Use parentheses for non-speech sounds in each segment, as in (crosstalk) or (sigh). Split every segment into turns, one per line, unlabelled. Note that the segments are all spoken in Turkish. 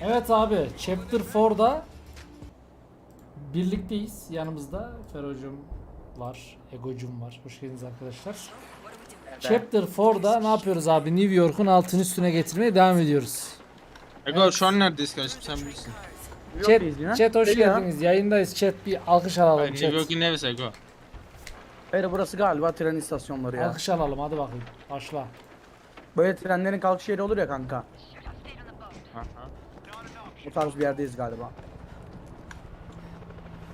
Evet abi Chapter 4'da birlikteyiz. Yanımızda Ferocum var, Egocum var. Hoş geldiniz arkadaşlar. Chapter 4'da ne yapıyoruz abi? New York'un altın üstüne getirmeye devam ediyoruz.
Ego şu an neredeyiz kardeşim sen bilirsin.
Chat, chat hoş
ya.
geldiniz. Yayındayız. Chat bir alkış alalım
Hayır, New. York'un neresi Ego?
Hayır burası galiba tren istasyonları ya.
Alkış alalım hadi bakayım. Başla.
Böyle trenlerin kalkış yeri olur ya kanka.
Aha.
Bu tarz bir yerdeyiz galiba.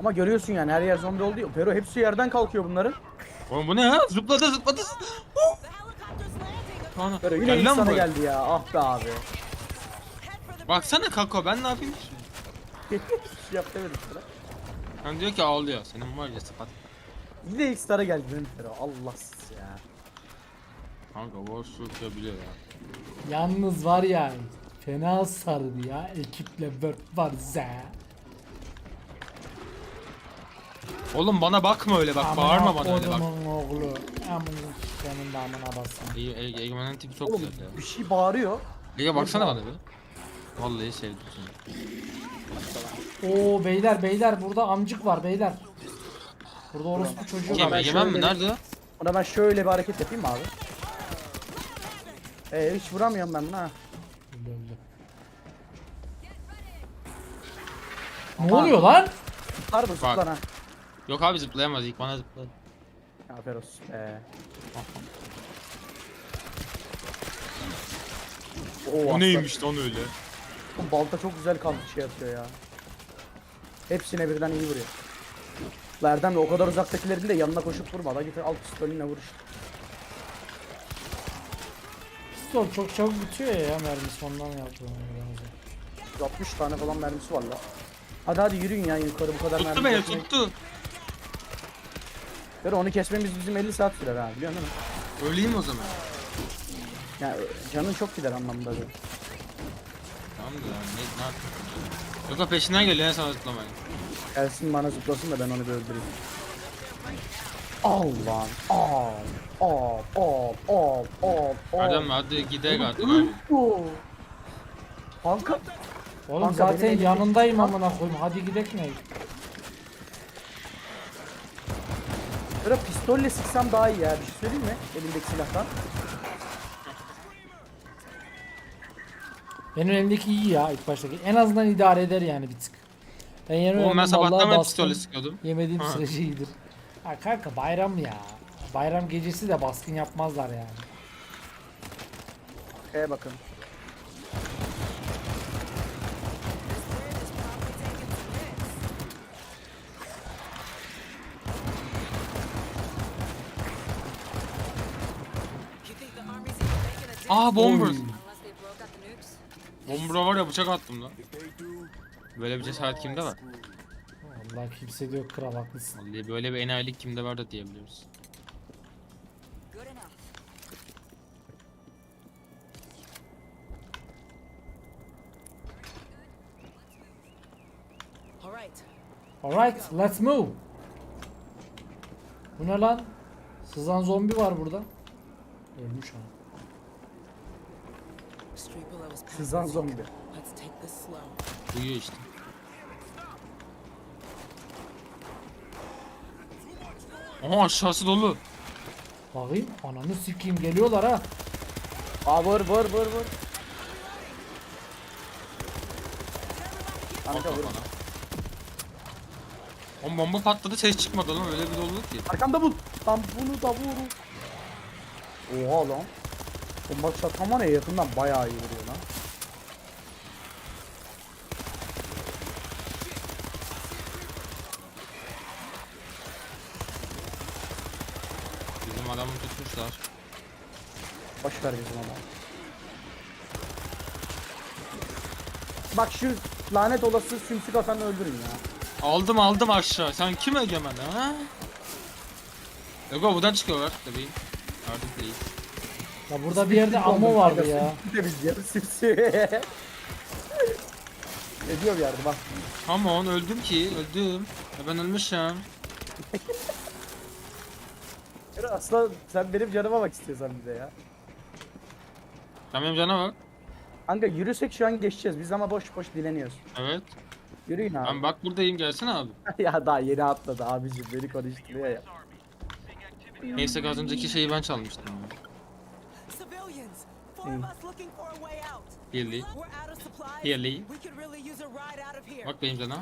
Ama görüyorsun yani her yer zombi oldu ya. Pero hepsi yerden kalkıyor bunların.
Oğlum bu ne ya? Zıpladı zıpladı. Ana.
Pero yine
Gel
ilk
lan
sana
buraya.
geldi ya. Ah be abi.
Baksana Kako ben ne yapayım şimdi?
şey (laughs) yap demedim sana.
Hani diyor ki ağlıyor. Senin var ya sıfat.
Yine ilk sana geldi benim Pero. Allahsız ya.
Kanka Warsaw yapabiliyor ya.
Yalnız var ya fena sardı ya ekiple Bird var za.
Oğlum bana bakma öyle bak bağırma bana öyle bak.
Oğlumun oğlu. Amına senin de amına bassın.
Ege, Ege, Egemen'in tipi çok
Oğlum
güzel ya.
bir şey bağırıyor.
Ege baksana bana bir. Vallahi sevdim seni.
Oo beyler beyler burada amcık var beyler. Burada orospu çocuğu var.
Egemen mi? Nerede?
Ona ben şöyle bir hareket yapayım mı abi? Ee hiç vuramıyorum ben buna. ha.
Ne oluyor lan?
Bak.
zıplan ha?
Yok abi zıplayamaz ilk bana zıpladı.
Aferin olsun. Ee. Oo,
O
aslan.
neymiş lan öyle?
Bu balta çok güzel kaldı şey yapıyor ya. Hepsine birden iyi vuruyor. Lerden de o kadar uzaktakilerin de yanına koşup vurma. Da git alt pistolünle vur işte.
Pistol çok çabuk bitiyor ya, ya mermisi ondan yaptım.
60 tane falan mermisi var la. Hadi hadi yürüyün ya yukarı bu kadar
Tuttu
mermi.
beni tuttu.
Böyle onu kesmemiz bizim 50 saat sürer ha değil mi?
Öleyim o zaman.
Yani canın çok gider anlamında da.
Tamam da ne, ne yapayım? Yok o peşinden geliyor en sana zıplamayın.
Gelsin bana zıplasın da ben onu bir öldüreyim. Al lan al al al al al al.
Erdem hadi gidelim artık abi.
bu. Kanka
Oğlum
Kanka,
zaten
benim
yanındayım amına koyayım. Hadi gidelim ne?
böyle pistolle sıksam daha iyi ya bir şey söyleyeyim mi? Elimdeki silahtan.
Benim elimdeki iyi ya ilk baştaki. En azından idare eder yani bir tık. Ben yeni
Oğlum ben
öğrendim,
sabahtan beri
bastım.
pistolle sıkıyordum.
Yemediğim
Ha.
sürece iyidir. Ha kanka bayram ya. Bayram gecesi de baskın yapmazlar yani.
Şeye bakın.
Aa bomber.
Oy.
Var ya bıçak attım lan. Böyle bir cesaret kimde var?
Allah kimse de yok kral haklısın.
Vallahi böyle bir enayilik kimde var da diyebiliyoruz.
Alright
let's move. Bu ne lan? Sızan zombi var burada. Ölmüş ha.
Sızan zombi.
Uyuyor işte. Aha aşağısı dolu.
Bakayım ananı sikeyim geliyorlar ha.
Aa vur vur vur vur. Kanka vur.
Oğlum bomba patladı ses çıkmadı lan öyle bir dolu ki.
Arkamda bul. Lan bunu da vur. Oha lan. Bomba şatan var ya yakından bayağı iyi vuruyor lan.
Bizim adamı tutmuşlar.
Ver bizim ama. Bak şu lanet olası sümsük atanı öldürün ya.
Aldım aldım aşağı. Sen kim egemen ha? Ego buradan çıkıyorlar bebeğim. Artık değil.
Ya burada bir yerde ammo vardı ya. (laughs)
Bir de biz yarı sümsük. (laughs) ne diyor bir yerde bak.
Come on öldüm ki öldüm. Ya ben ölmüşüm. (laughs)
Aslında sen benim canıma bak istiyorsan bir de ya.
Benim cana bak.
Kanka yürüsek şu an geçeceğiz. Biz ama boş boş dileniyoruz.
Evet.
Yürüyün abi.
Ben bak buradayım gelsene abi. (laughs)
ya daha yeni atladı abicim. Beni konuşturuyor ya.
Neyse az önceki şeyi ben çalmıştım.
Civilians! Four of us looking for a way out.
Birliği.
We're out of supplies.
Here, Lee.
We could really use a ride out of here.
Bak benim canım.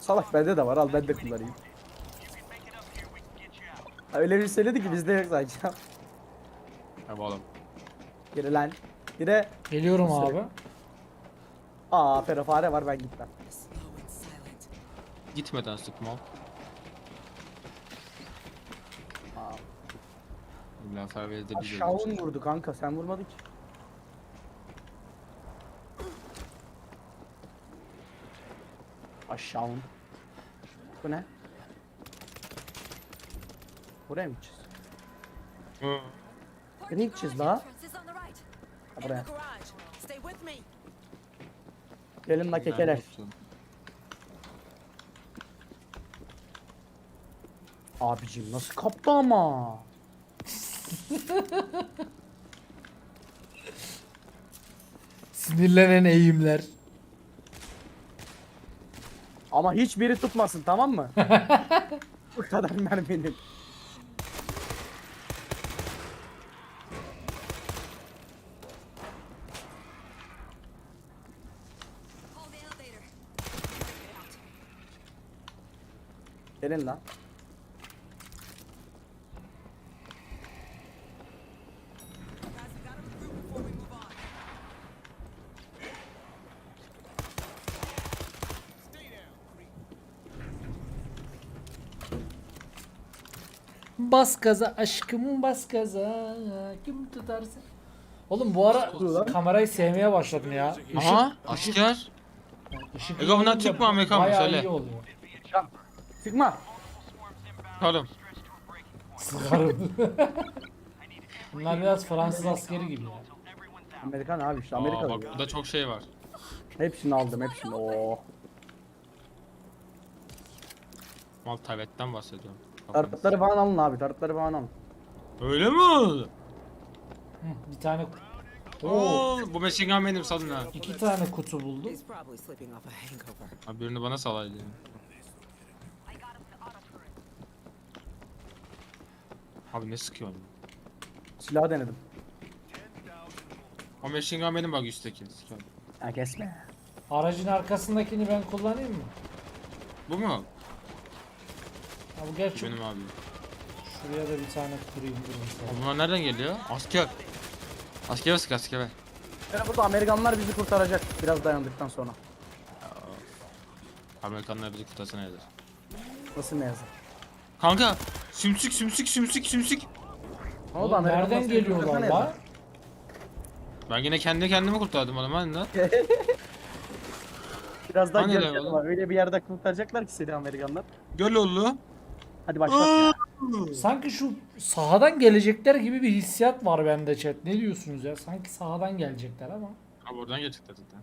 Salak bende de var al ben de kullanayım. Öyle bir söyledi ki bizde yok sanki.
Bu adam.
Yürü lan. Yürü.
Geliyorum
Nasıl?
abi.
Aa fare fare var ben gitmem.
Gitmeden sıkma.
Aa,
İlla Ferve'de de bir
Aşağın vurdu kanka sen vurmadın ki. Aşağın. Bu ne? Buraya mı gideceğiz?
Hı.
Nereye gideceğiz la? Buraya. Gelin la kekeler. Abicim nasıl kaptı ama?
Sinirlenen eğimler.
Ama hiçbiri tutmasın tamam mı? (laughs) Bu kadar merminin. Gelin lan.
Guys, we gotta regroup before we move on.
Bas gaza aşkım bas gaza. Kim tutarsın? Oğlum bu ara
lan.
kamerayı sevmeye başladım ya.
Aha asker. Ego Türk mü, Amerikan mı?
bayağı
Söyle.
iyi oluyor.
Sıkma.
Kalım.
Sıkarım. (laughs) Bunlar biraz Fransız askeri gibi ya.
Amerikan abi işte
Aa,
Amerika.
bak burada çok şey var.
Hepsini aldım hepsini. Oo.
Mal tavetten bahsediyorum.
Tarıkları falan alın abi. Tarıkları falan alın.
Öyle mi?
Hı, bir tane
Oo, bu machine gun benim salın ha.
iki tane kutu buldum.
He's probably sleeping off a hangover.
Abi birini bana salaydı. Abi ne sıkıyorsun?
Silah denedim.
O machine gun benim bak üstteki. Sıkıyorum.
Ha kesme.
Aracın arkasındakini ben kullanayım mı?
Bu mu?
Ha, bu gerçi
Benim abi.
şuraya da bir tane kurayım durun
Abi bunlar nereden geliyor? Asker. Asker sık asker.
Yani burada Amerikanlar bizi kurtaracak biraz dayandıktan sonra.
Amerikanlar bizi kurtarsın eder.
Nasıl ne yazık.
Kanka sümsük sümsük sümsük sümsük.
Oğlum,
Amerikanlar
nereden geliyorlar
kurtarsana
la?
yazık.
Ben yine kendi kendimi kurtardım oğlum hani lan. (laughs)
Biraz daha
Hani lan oğlum?
var. Öyle bir yerde kurtaracaklar ki seni Amerikanlar.
Göl oldu.
Hadi başlat.
Sanki şu sahadan gelecekler gibi bir hissiyat var bende chat. Ne diyorsunuz ya? Sanki sahadan gelecekler ama.
Abi oradan gelecekler zaten.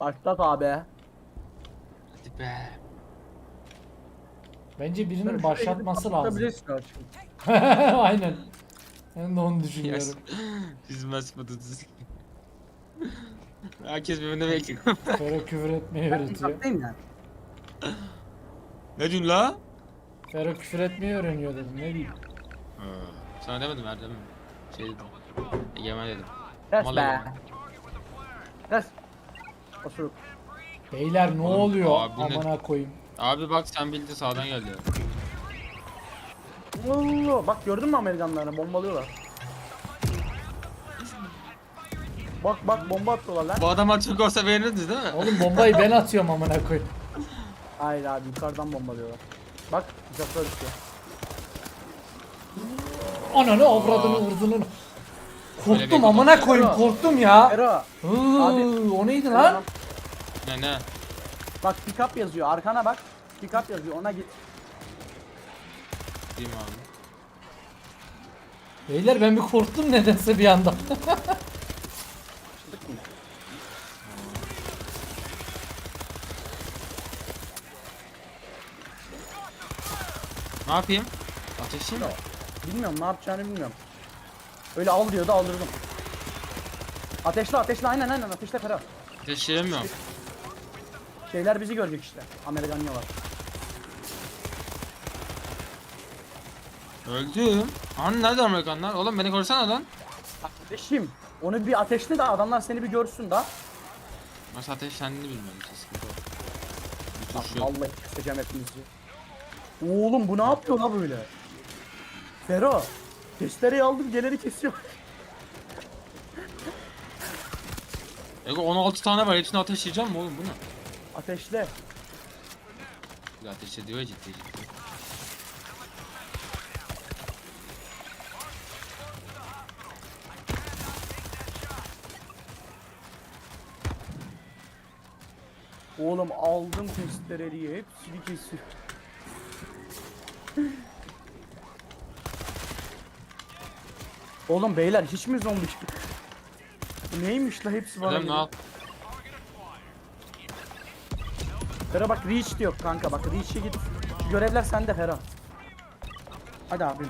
Başlat abi.
Hadi be.
Bence birinin başlatması lazım. (laughs) Aynen. Ben de onu düşünüyorum.
Hizmet patates. (laughs) Herkes birbirine bekliyor.
Fero küfür etmeyi
Ben
öğretiyor.
uzaktayım yani.
ne diyorsun la?
Fero küfür etmeyi öğreniyor dedim. Ne diyeyim?
Sana demedim Erdem. Şey dedim. Egemen dedim.
Kes
Mal
be.
Egemen.
Osuruk.
Beyler ne
Oğlum,
oluyor?
abi ne-
Amına koyayım.
Abi bak sen bildin sağdan geldi.
Oo, bak gördün mü Amerikanlarını bombalıyorlar. Bak bak bomba atıyorlar lan.
Bu adamlar Türk olsa beğenirdiniz değil mi?
Oğlum bombayı ben atıyorum amına koyayım.
Hayır abi yukarıdan bombalıyorlar. Bak uçaklar düşüyor.
Ananı avradını
Aa.
vurdunu.
Öyle bir
Korktum amına koyayım korktum ya.
Ero.
Hıı,
Abi.
o neydi lan?
Ne ne?
Bak pick up yazıyor arkana bak. Pick up yazıyor ona git.
Diyeyim abi.
Beyler ben bir korktum nedense bir anda.
Çıktık mı?
Ne yapayım? Ateşleyeyim mi?
Bilmiyorum ne yapacağını bilmiyorum. Öyle al diyordu aldırdım. Ateşle ateşle aynen aynen ateşle Ferhat.
Ateşleyemiyorum.
Şeyler bizi görecek işte. Amerikanyalar.
Öldüm. Hani nerede Amerikanlar? Oğlum beni korusana lan.
Kardeşim onu bir ateşle de adamlar seni bir görsün da.
Nasıl ateşlendiğini bilmiyorum. Sıkıntı o. Bir tuş yok.
vallahi keseceğim hepinizi. Oğlum bu ne yapıyor la böyle? Fero. Testereyi aldım geleni kesiyor.
Ego 16 tane var. Hepsini ateşleyeceğim mi oğlum bu ne?
Ateşle.
Ateş ediyor ciddi ciddi.
Oğlum aldım testereyi hepsini kesiyor. Oğlum beyler hiç mi zombi Neymiş la hepsi bana
Ödem ne
geliyor. Fera bak reach diyor kanka bak reach'e git. Şu görevler sende Fera. Hadi abim.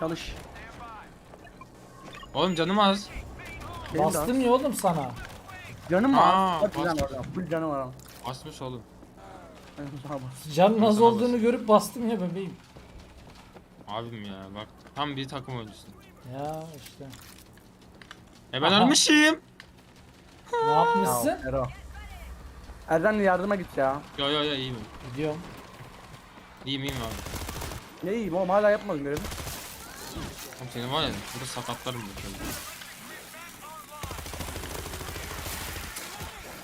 Çalış.
Oğlum canım az.
Benim de
Bastım ya oğlum sana.
Canım mı?
Aa,
az? Hadi can
bastım.
oradan. Full canım var.
Basmış oğlum.
Canın az
Sana
olduğunu görüp bastım ya bebeğim.
Abim ya bak. Tam bir takım oyuncusun.
Ya işte.
E ben
Aha.
ölmüşüm.
Ne yapmışsın?
Fera. Erdem'le yardıma git ya.
Yo yo yo iyiyim.
Gidiyorum.
İyiyim iyiyim abi.
Ne iyiyim oğlum hala yapmadım görevi.
Oğlum senin var ya burada sakatlarım bu şöyle.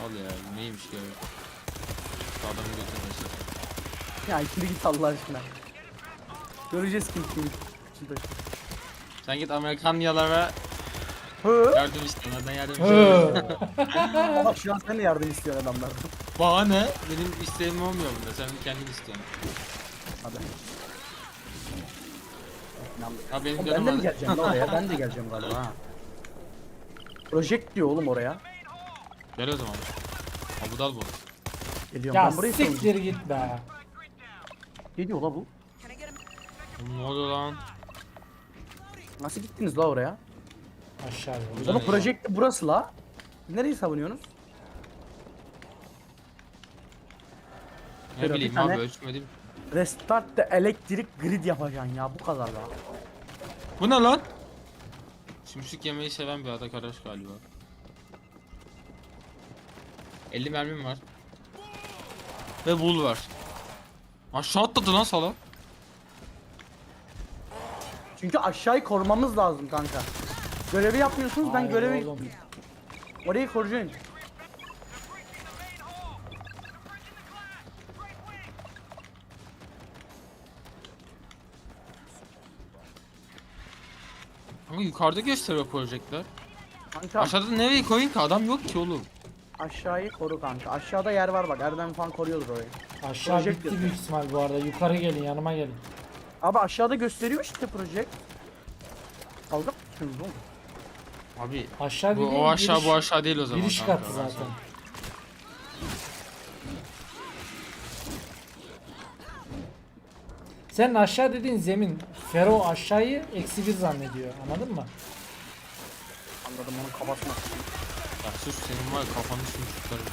Al ya neymiş ya. Şu adamı götürmesin.
Ya ikili git Allah aşkına. Göreceğiz kim kim. taşı.
Sen git Amerikanyalara
Hı?
yardım iste. Nereden yardım iste?
Hı.
Bak şu an sen de yardım istiyorsun adamlardan.
Bana ne? Benim isteğim olmuyor burada. Sen kendin istiyorsun.
Hadi.
Ya benim
Oğlum
canım
ben de mi geleceğim lan oraya? Ben de geleceğim galiba ha. Project diyor oğlum oraya.
Gel o zaman. Abu Dal bu.
Geliyorum
Ya
ben burayı
siktir git be.
Ne diyor la bu?
Oğlum Ne oluyor lan?
Nasıl gittiniz la oraya?
Aşağı doğru.
Ya.
project burası la. Nereyi savunuyorsunuz?
Ne
Bir
bileyim abi ölçmedim.
Restart the electric grid yapacaksın ya bu kadar la.
Bu ne lan? Şimşik yemeyi seven bir adak arkadaş galiba. 50 mermim var. Ve bul var. Aşağı atladı lan sala.
Çünkü aşağıyı korumamız lazım kanka. Görevi yapmıyorsunuz ben
Hayır
görevi...
oğlum.
Orayı koruyacaksın.
Ama yukarıda gösteriyor projektler.
Kanka
Aşağıda nereye koyayım ki adam yok ki oğlum.
aşağıyı koru kanka. Aşağıda yer var bak Erdem falan koruyordur orayı.
Aşağı
Project
bitti
yapıyor.
büyük ihtimal bu arada. Yukarı gelin yanıma gelin.
Abi aşağıda gösteriyor işte project. Dalga mı oğlum?
Abi
Aşağı
bu o aşağı
giriş-
bu aşağı değil o zaman.
Giriş
kanka,
katı zaten. Senin aşağı dediğin zemin. Fero aşağıyı eksi bir zannediyor. Anladın mı?
Anladım onun kafasına.
Ya sus senin var kafanı sümsüklerim.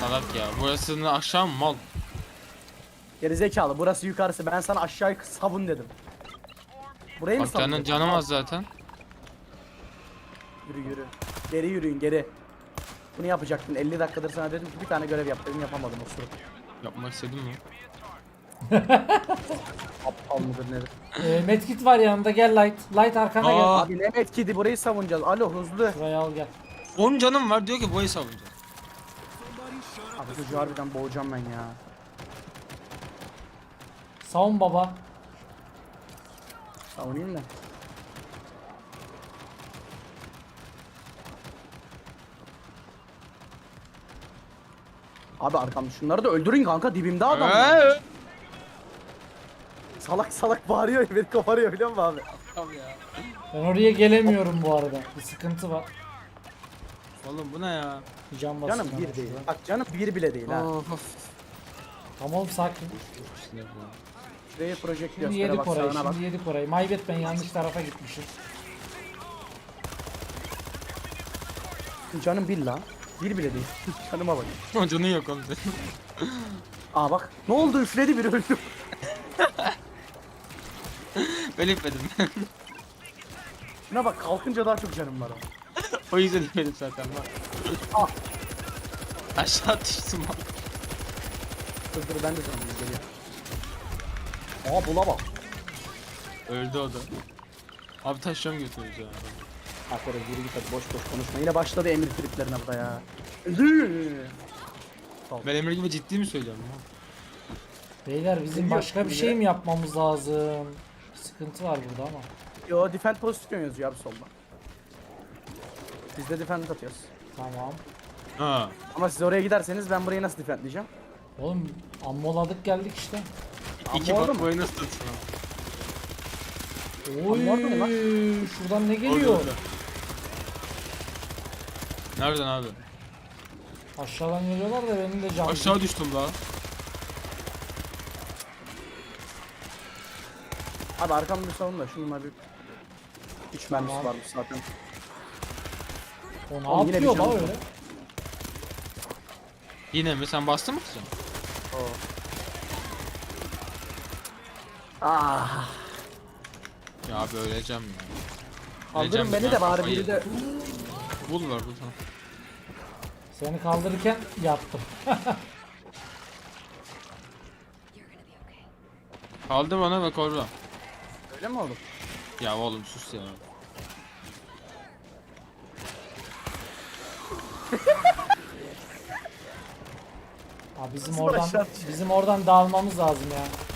Salak ya. Burasının aşağı mı mal?
Gerizekalı burası yukarısı ben sana aşağıyı savun dedim. Burayı mı
Bak canın canım az zaten.
Yürü yürü. Geri yürüyün geri. Bunu yapacaktın 50 dakikadır sana dedim ki bir tane görev yap dedim yapamadım o sırada.
Yapmak istedim mi? (laughs)
Aptal mıdır nedir?
Ee, medkit var yanında gel light. Light arkana
Aa.
gel.
Abi ne etkidi burayı savunacağız. Alo hızlı.
Burayı al gel.
10 canım var diyor ki boyu savunacağım.
Abi çocuğu harbiden boğacağım ben ya.
Savun baba.
Savunayım da. Abi arkamda şunları da öldürün kanka dibimde adam. var.
Eee?
Salak salak bağırıyor beni koparıyor biliyor musun abi?
Ben oraya gelemiyorum bu arada. Bir sıkıntı var.
Oğlum bu ne ya?
Can basın.
Canım bir değil. Bak canım bir bile değil ha.
Of.
Tamam sakin.
Şuraya project
Şimdi
göstere
yedik
bak
orayı.
sağına bak.
Şimdi yedik orayı. Maybet ben yanlış tarafa gitmişim.
Canım bir la. Bir bile değil. (laughs) Canıma bak.
Canın yok oğlum senin.
Aa bak. Ne oldu üfledi bir öldüm. (laughs)
Ben üfledim. (laughs)
Şuna bak kalkınca daha çok canım var. ama.
o yüzden üfledim zaten bak.
Ah.
Aşağı düştüm bak.
Dur dur ben de canım geliyor. Aa bula bak.
Öldü o da. Abi taşla mı götürüyoruz ya?
Aferin yürü git hadi boş boş konuşma. Yine başladı emir triplerine burada ya.
Ben Emre gibi ciddi mi söylüyorum ya?
Beyler bizim
Geliyor,
başka bir şey mi yapmamız lazım? Sıkıntı var burada ama.
Yo defend pozisyon yazıyor abi solda. Biz de defend atıyoruz.
Tamam.
Ha.
Ama siz oraya giderseniz ben burayı nasıl defend diyeceğim?
Oğlum ammoladık geldik işte.
İki
orada
bak
mı?
boyu nasıl tutsun?
Oy
lan?
şuradan ne geliyor?
orada. Nereden abi?
Aşağıdan geliyorlar da benim de canım.
Aşağı düştüm la.
Abi arkamda bir savun da şununla bir... Üç mermisi
Tamam.
varmış zaten.
O ne
Oğlum yine
yapıyor
bir canım
öyle?
Yine mi? Sen bastın mı kızım?
Ah.
Ya abi öleceğim ya.
Kaldırın
Öleceğim
beni
ben,
de bari
kafayı
biri de...
yedim. Bul var bul tamam.
Seni kaldırırken yattım. (laughs)
Kaldı bana ve korra.
Öyle mi oğlum?
Ya oğlum sus ya.
Abi bizim oradan bizim oradan dağılmamız lazım ya.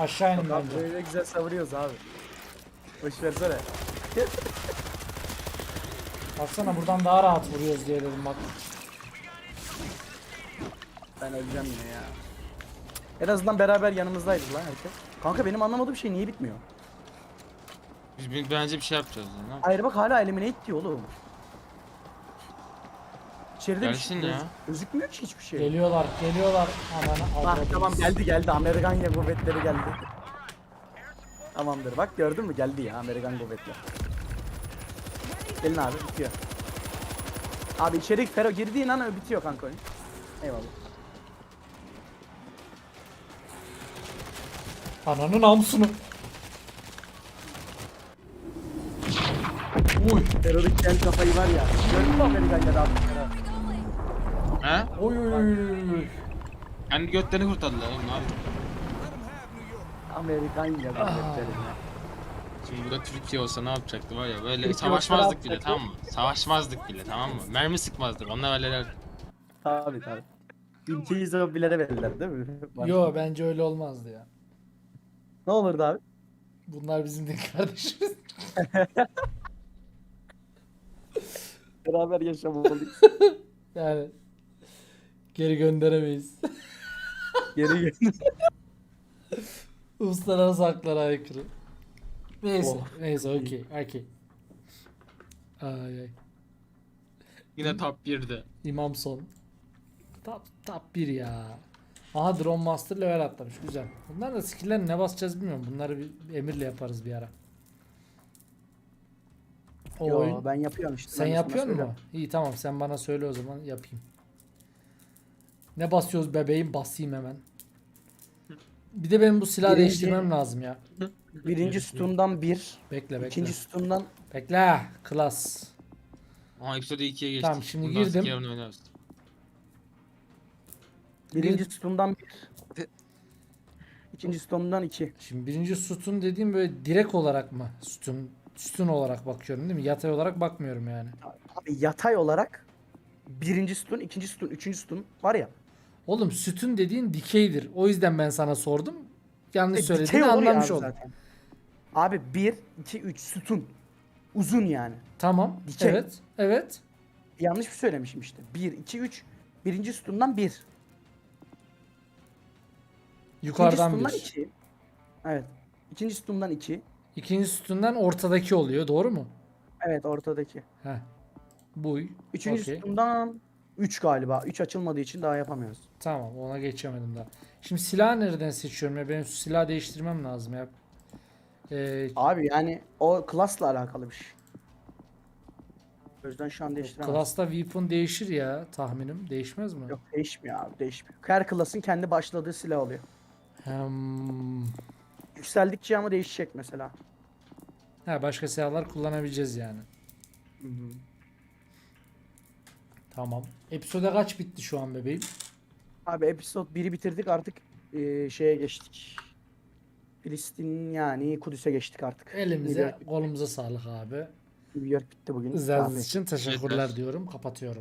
Aşağı inin
Abi
bence.
böyle güzel savuruyoruz abi. Boş versene.
Baksana buradan daha rahat vuruyoruz diye dedim bak.
Ben öleceğim yine ya. En azından beraber yanımızdaydı lan herkes. Kanka benim anlamadığım şey niye bitmiyor?
Biz bir- bence bir şey yapacağız ya. ne
Hayır bak hala eliminate diyor oğlum. İçeride bir
Gelsin
şey
ya.
göz- gözükmüyor ki hiçbir şey.
Geliyorlar, geliyorlar. Ananı
Ah
avradını.
tamam geldi geldi Amerikan kuvvetleri geldi. Tamamdır bak gördün mü geldi ya Amerikan kuvvetleri. Gelin abi bitiyor. Abi içeri Fero girdiğin an bitiyor kanka oyun. Eyvallah.
Ananın namusunu. Uy.
Fero'daki el kafayı var ya. Gördün mü Amerikan ya da abi?
He?
Oy oy oy, oy.
Kendi götlerini kurtardılar oğlum ne yapayım?
Amerikan ya kuvvetleri.
Şimdi burada Türkiye olsa ne yapacaktı var ya böyle
Türkiye
savaşmazdık bile tamam mı? Savaşmazdık bile tamam mı? Mermi sıkmazdık onlar öyleler.
Tabii tabii. Ülkeyi zombilere verirler değil mi? (laughs)
Yo bence öyle olmazdı ya.
Ne olurdu abi?
Bunlar bizim din kardeşimiz. (laughs)
Beraber yaşamalıyız. (laughs)
Yani geri gönderemeyiz.
Geri gel. (laughs)
Uluslararası haklara aykırı. Neyse,
Oh.
neyse okey, okey. Ay ay.
Yine top 1'de.
İmam son. Top, top 1 ya. Aha Drone Master level atlamış. Güzel. Bunlar da skill'ler ne basacağız bilmiyorum. Bunları bir emirle yaparız bir ara. O
Yo
oyun.
ben yapıyorum işte.
Sen
ben de sana
yapıyor musun?
söylüyorum.
İyi tamam sen bana söyle o zaman yapayım. Ne basıyoruz bebeğim basayım hemen. Bir de benim bu silahı
Birinci-
değiştirmem lazım ya.
Birinci sütundan bir,
Bekle bekle.
ikinci sütundan
Bekle. Klas.
Aha episode 2'ye geçtik.
Tamam, şimdi
Bundan
girdim.
Yarın oynarız.
birinci sütundan bir. İkinci sütundan iki.
Şimdi birinci sütun dediğim böyle direkt olarak mı? Sütun sütun olarak bakıyorum değil mi? Yatay olarak bakmıyorum yani.
Abi yatay olarak birinci sütun, ikinci sütun, üçüncü sütun var ya.
Oğlum sütun dediğin dikeydir. O yüzden ben sana sordum. Yanlış
E, dikey
söylediğini
olur ya
anlamış
abi
oldum.
zaten. Abi bir, iki, üç sütun. Uzun yani.
Tamam.
Dikey.
Evet. Evet.
Yanlış mı söylemişim işte. Bir, iki, üç. Birinci sütundan bir.
Yukarıdan
İkinci
bir.
sütundan iki. Evet. İkinci sütundan iki.
İkinci sütundan ortadaki oluyor. Doğru mu?
Evet ortadaki.
Heh. Buy.
Üçüncü
Okey.
sütundan üç galiba. Üç açılmadığı için daha yapamıyoruz.
Tamam ona geçemedim daha. Şimdi silah nereden seçiyorum ya? Benim silah değiştirmem lazım ya. Ee,
Abi yani o klasla alakalı bir şey. O yüzden şu an değiştiremez.
Class'ta weapon değişir ya tahminim. Değişmez mi?
Yok değişmiyor abi değişmiyor. Her klasın kendi başladığı silah oluyor.
Hmm.
Yükseldikçe ama değişecek mesela.
Ha, başka silahlar kullanabileceğiz yani. Tamam. Episode kaç bitti şu an bebeğim?
Abi episode 1'i bitirdik artık eee, şeye geçtik. Filistin yani Kudüs'e geçtik artık. New
Elimize
York,
kolumuza sağlık abi.
New York bitti bugün.
İzlediğiniz için teşekkürler diyorum. Kapatıyorum.